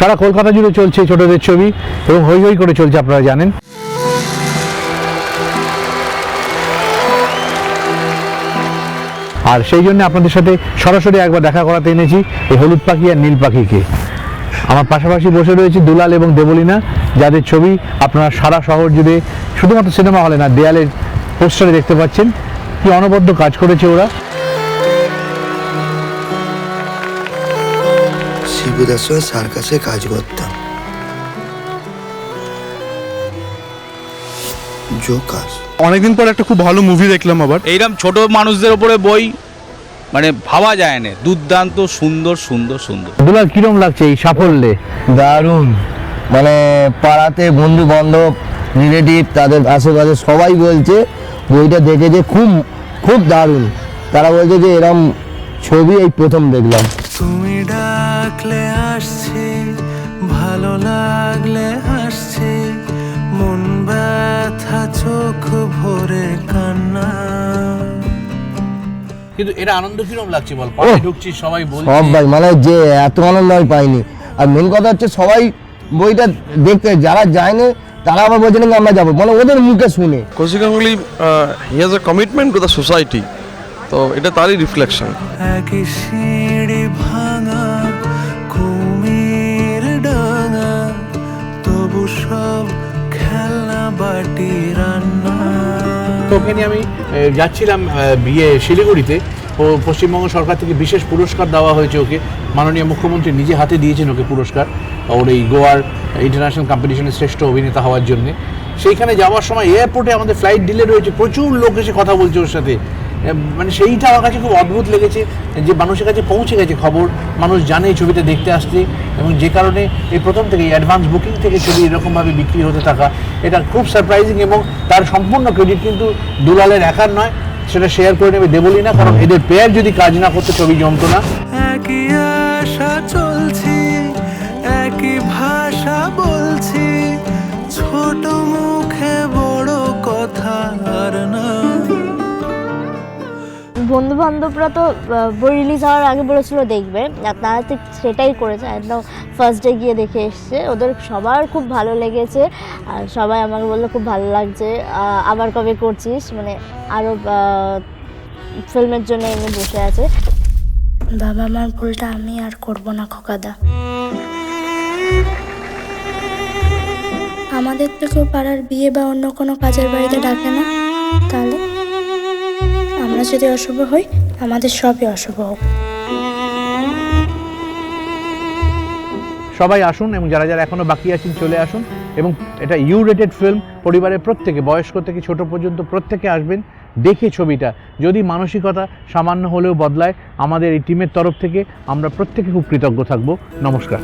সারা কলকাতা জুড়ে চলছে ছোটদের ছবি এবং হই হই করে চলছে, আপনারা জানেন। আর সেই জন্য আপনাদের সাথে সরাসরি একবার দেখা করাতে এনেছি এই হলুদ পাখি আর নীল পাখিকে। আমার পাশাপাশি বসে রয়েছে দুলাল এবং দেবলিনা, যাদের ছবি আপনারা সারা শহর জুড়ে শুধুমাত্র সিনেমা হলে না, দেয়ালের পোস্টারে দেখতে পাচ্ছেন। কি অনবদ্য কাজ করেছে ওরা। শিবুদার সঙ্গে সার্কাসে কাজ করতাম। জোকাস অনেকদিন পর একটা খুব ভালো মুভি দেখলাম আবার। এইরকম ছোট মানুষদের ওপরে বই মানে ভাবা যায় না। দুর্দান্ত সুন্দর সুন্দর সুন্দর। দুলাল কিরম লাগছে এই সাফল্যে? দারুণ। মানে পাড়াতে বন্ধু বান্ধব রিলেটিভ তাদের আশেপাশে সবাই বলছে বইটা দেখে যে খুব খুব দারুণ। তারা বলছে যে এরম ছবি এই প্রথম দেখলাম। তুমি ডাকলে আসছি ভালো লাগলে হাসছি মন ব্যথা চোখ ভরে কান্না। কিন্তু এটা আনন্দ কিরম লাগছে বল? পাড়ায় ঢুকছিস সবাই সব ভাই মানে যে এত আনন্দ আমি পাইনি। আর মেন কথা হচ্ছে সবাই বইটা দেখতে যারা যায়নি তারা আবার বলছে নাকি আমরা যাব। মানে ওদের মুখে শুনে। Kaushik Ganguly he has a commitment to the society তো এটা তারই রিফ্লেকশন ভাঙা কুমির ডাঙা, তবু সব খেলনা বাটি নিয়ে আমি যাচ্ছিলাম বিয়ে শিলিগুড়িতে। ও পশ্চিমবঙ্গ সরকার থেকে বিশেষ পুরস্কার দেওয়া হয়েছে ওকে। মাননীয় মুখ্যমন্ত্রী নিজে হাতে দিয়েছেন ওকে পুরস্কার। ওর এই গোয়ার ইন্টারন্যাশনাল কম্পিটিশনের শ্রেষ্ঠ অভিনেতা হওয়ার জন্য। সেইখানে যাওয়ার সময় এয়ারপোর্টে আমাদের ফ্লাইট ডিলে রয়েছে। প্রচুর লোক এসে কথা বলছে ওর সাথে। মানে সেইটা আমার কাছে খুব অদ্ভুত লেগেছে, যে মানুষের কাছে পৌঁছে গেছে খবর, মানুষ জানে এই ছবিটা দেখতে আসছে, এবং যে কারণে এই প্রথম থেকে অ্যাডভান্স বুকিং থেকে ছবি এরকমভাবে বিক্রি হতে থাকা, এটা খুব সারপ্রাইজিং এবং তার সম্পূর্ণ ক্রেডিট কিন্তু দুলালের একার নয়, সেটা শেয়ার করে নেবে দেবলি না কারণ এদের পেয়ার যদি কাজ না করতে ছবি জমতো না। বন্ধু বান্ধবরা তো বই রিলিজ হওয়ার আগে বলেছিল দেখবে। আর তারা ঠিক সেটাই করেছে। একদম ফার্স্ট ডে গিয়ে দেখে এসছে। ওদের সবার খুব ভালো লেগেছে। আর সবাই আমাকে বলল, খুব ভালো লাগছে। আবার কবে করছিস? মানে আরও ফিল্মের জন্য এমনি বসে আছে। বাবা মার ভুলটা আমি আর করব না, খোকাদা। আমাদের তো কেউ পাড়ার বিয়ে বা অন্য কোনো কাজের বাড়িতে ডাকে না। আমরা যদি অশুভ হই আমাদের সবই অশুভ হোক। সবাই আসুন এবং যারা যারা এখনও বাকি আছেন চলে আসুন এবং এটা ইউ রেটেড ফিল্ম, পরিবারের প্রত্যেকে, বয়স্ক থেকে ছোট পর্যন্ত প্রত্যেকে আসবেন, দেখে ছবিটা। যদি মানসিকতা সামান্য হলেও বদলায়, আমাদের এই টিমের তরফ থেকে আমরা প্রত্যেকে খুব কৃতজ্ঞ থাকব। নমস্কার।